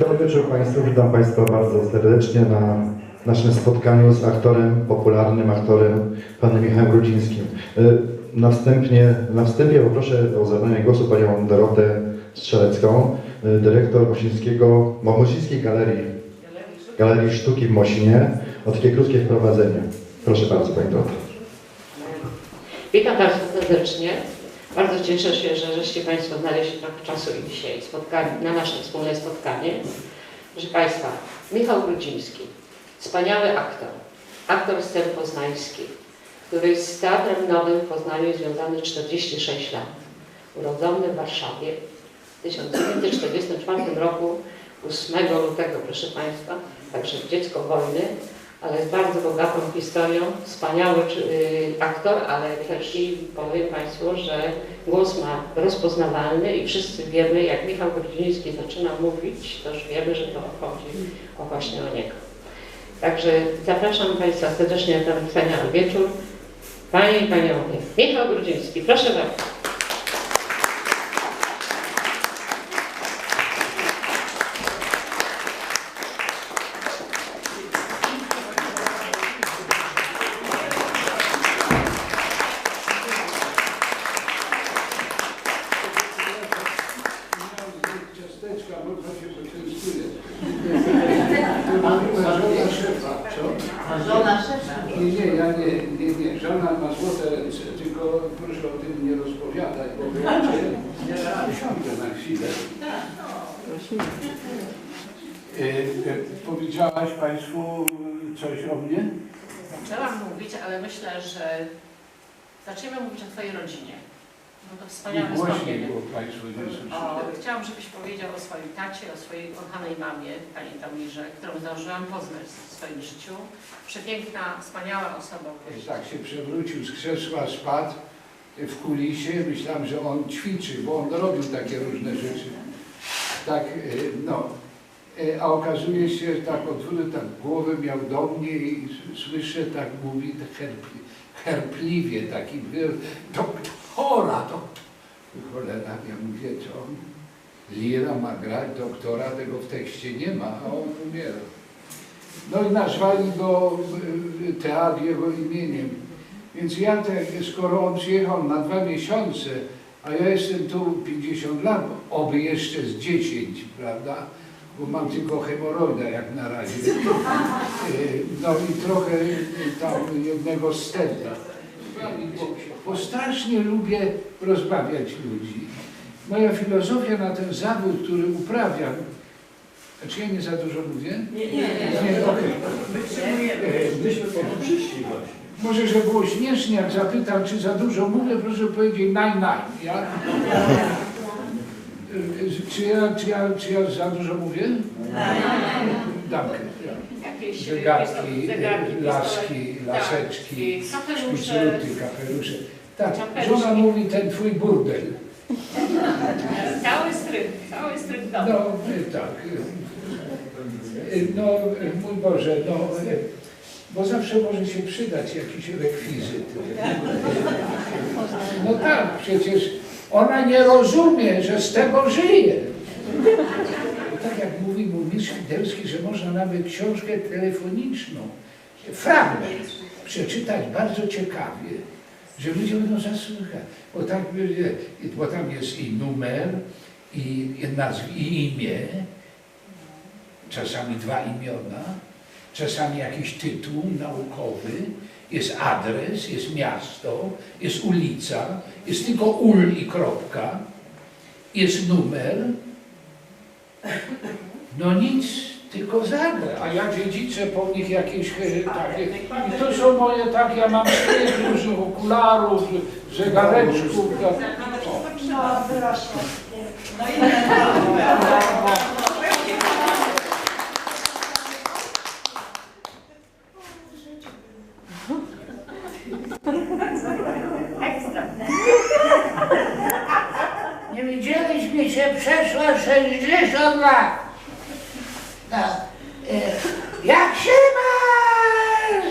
Dobry wieczór Państwu, witam Państwa bardzo serdecznie na naszym spotkaniu z aktorem, popularnym aktorem, panem Michałem Grudzińskim. Y, Na, na wstępie poproszę o zabranie głosu panią Dorotę Strzelecką, y, dyrektor Mosińskiego, Mosińskiej Galerii, Galerii Sztuki w Mosinie, o takie krótkie wprowadzenie. Proszę bardzo Pani Dorota. Witam bardzo serdecznie. Bardzo cieszę się, że żeście Państwo znaleźli trochę czasu i dzisiaj na nasze wspólne spotkanie. Proszę Państwa, Michał Grudziński, wspaniały aktor, aktor scen poznańskich, który z Teatrem Nowym w Poznaniu jest związany 46 lat. Urodzony w Warszawie w 1944 roku, 8 lutego, proszę Państwa, także dziecko wojny, ale z bardzo bogatą historią, wspaniały y, aktor, ale też i powiem Państwu, że głos ma rozpoznawalny i wszyscy wiemy, jak Michał Grudziński zaczyna mówić, to już wiemy, że to chodzi o właśnie o niego. Także zapraszam Państwa serdecznie na ten wspaniały wieczór. Panie i Panowie, Michał Grudziński, proszę bardzo. Można się poczęstuje. Żona szefa, co? Żona szefa. Nie, nie, ja nie, nie, nie. Żona ma złote ręce, tylko proszę o tym nie rozpowiadać, bo wyjacie, ja usiądę na chwilę. E, e, powiedziałaś Państwu coś o mnie? Zaczęłam mówić, ale myślę, że zaczniemy mówić o Twojej rodzinie. No to głośniej, wspomnienie. chciałam, żebyś powiedział o swoim tacie, o swojej kochanej mamie, Pani Tamirze, którą zdążyłam poznać w swoim życiu. Przepiękna, wspaniała osobowość. Tak się przewrócił z krzesła, spadł w kulisie. Myślałem, że on ćwiczy, bo on robił takie różne rzeczy. Tak, e, no. E, A okazuje się, tak odwrócił, tak głowę miał do mnie i słyszę, tak mówi herpli, herpliwie, taki był, doktora, to cholera, ja mówię, co? Lira ma grać, doktora tego w tekście nie ma, a on umiera. No i nazwali go y, teatr jego imieniem. Więc ja, te, skoro on przyjechał na dwa miesiące, a ja jestem tu 50 lat, oby jeszcze z 10, prawda? Bo mam tylko hemoroida jak na razie. Y, No i trochę y, tam jednego stenta. Bo, bo strasznie lubię rozbawiać ludzi. Moja filozofia na ten zawód, który uprawiam, znaczy ja nie za dużo mówię? Nie, nie, Nie, okej. Myśmy po to przyszli właśnie. Może, że było śmiesznie, jak zapytam, czy za dużo mówię, proszę powiedzieć naj, naj. Ja, czy, ja, czy, ja, czy ja za dużo mówię? Dankę. Jakieś Zegarki, zegarki, laski, pistolet- laseczki, tak, kapelusze. szpicruty, kapelusze. Tak, żona mówi ten twój burdel. Cały strych, cały strych domu. No, y, tak. No, mój Boże, no, bo zawsze może się przydać jakiś rekwizyt. No tak, przecież ona nie rozumie, że z tego żyje. Tak jak mówi mój mistrz Fidelski, że można nawet książkę telefoniczną, fragment, przeczytać bardzo ciekawie, że ludzie będą zasłuchać. Bo, tak, bo tam jest i numer, i, nazw, i imię, czasami dwa imiona, czasami jakiś tytuł naukowy, jest adres, jest miasto, jest ulica, jest tylko ul i kropka, jest numer. No nic, tylko zagra. A ja dziedziczę po nich jakieś e, takie. I to są moje tak, ja mam cztery różnych okularów, zegareczków. tak. O. No, wyrosło. Nie widzieliśmy się przeszło 60 lat. Tak. E, jak się masz?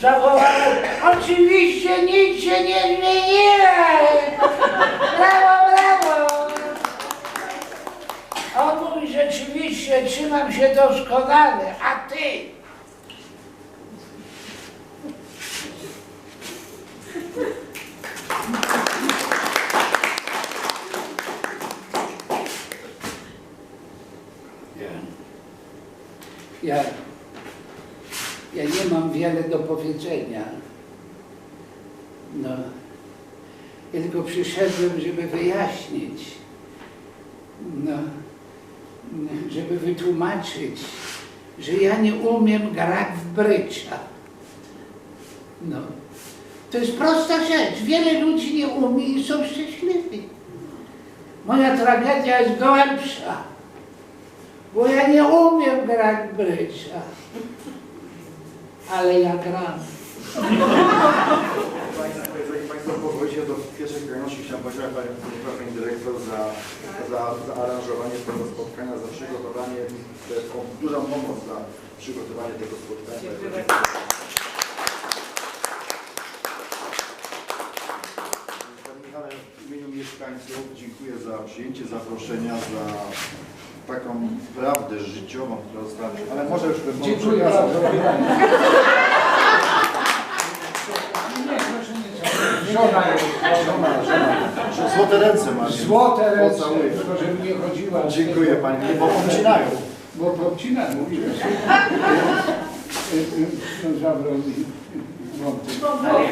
Zawołałem, oczywiście nic się nie zmieniłem. Brawo, brawo. On mówi, rzeczywiście trzymam się doskonale. Ja, ja nie mam wiele do powiedzenia. No, ja tylko przyszedłem, żeby wyjaśnić, no, żeby wytłumaczyć, że ja nie umiem grać w brycza. No, to jest prosta rzecz. Wiele ludzi nie umie i są szczęśliwi. Moja tragedia jest gołębsza bo ja nie umiem grać w brycza. Ale ja gram. Jeżeli Państwo pozwolicie, to w pierwszej kolejności chciałem podziękować Pani, Dyrektor za, za zaaranżowanie tego spotkania, za przygotowanie. To jest duża pomoc za przygotowanie tego spotkania. Panie Michale, w imieniu mieszkańców dziękuję za przyjęcie zaproszenia, za taką prawdę życiową, która została... Ale może już bym... Dziękuję bardzo. Nie, proszę nie. Żona jest. Żona, żona. Złote ręce masz. Złote ręce, Pocałuję. tylko żeby nie chodziła. Dziękuję Pani, bo obcinają. Bo popcina, mówiłeś. No zabroni wątek.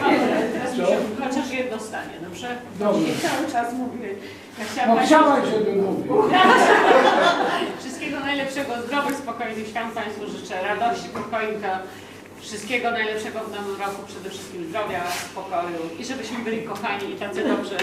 Ale teraz mi się chociaż jedno stanie, dobrze? Dobrze. Nie cały czas mówię. Ja chciałam No chciałaś, żebym mówił. Wszystkiego najlepszego, zdrowych, spokojnych świąt Państwu życzę, radości, pokoju, wszystkiego najlepszego w nowym roku, przede wszystkim zdrowia, spokoju i żebyśmy byli kochani i tacy dobrze